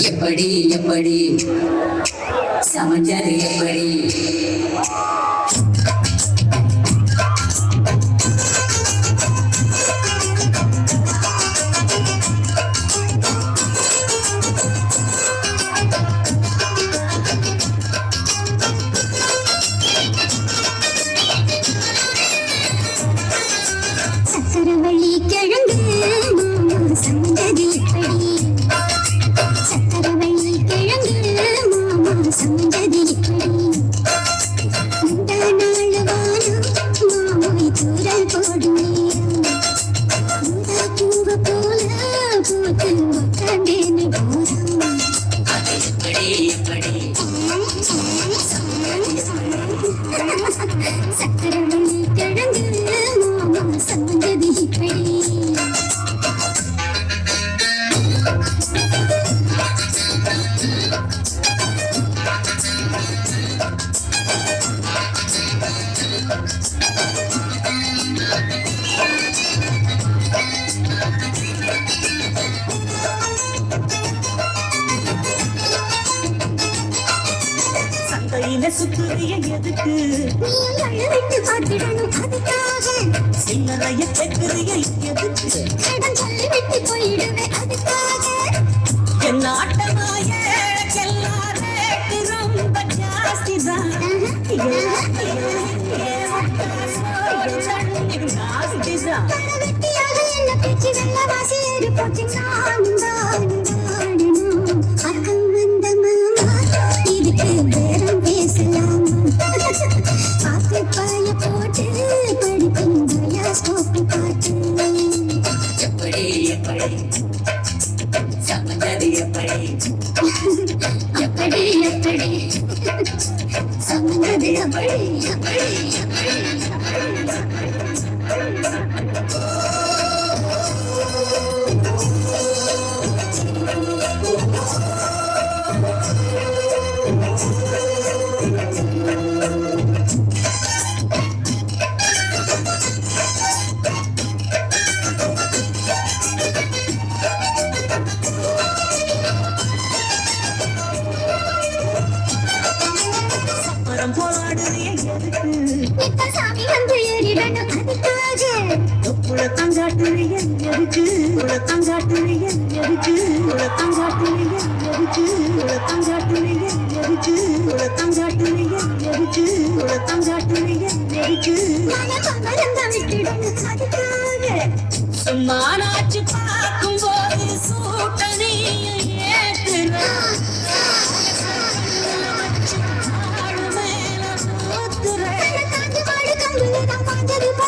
எப்படி எப்படி? சமைச்சது எப்படி? சக்கரவள்ளி கிழங்கு சந்ததி இப்படி Thank you. சந்தையில சுத்துறிய எதுக்கு? சில்லறைய கேட்கிறிய எதுக்கு? போயிடுவேன் அதுக்காக. என் ஆட்டமாய ரொம்ப ஜாஸ்தி தான் ஜாஸ்தி தான் சமைச்சது எப்படி எப்படி எப்படி சமந்தது எப்படி எப்படி எதுக்கு சாமி வந்து ஏறிடணும் அதுக்காக குளத்தங்காட்டுறிய எதுக்கு எதுக்கு குளத்தங்காட்டுறிய எதுக்கு எதுக்கு குளத்தங்காட்டுறிய எதுக்கு குளத்தங்காட்டுறிய எதுக்கு மனமறந்த விட்டுடணும் அதுக்காக. சும்மா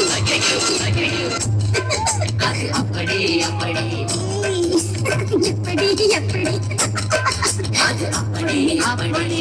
அது அப்படி அப்படி எப்படி எப்படி அது அப்படி அப்படி.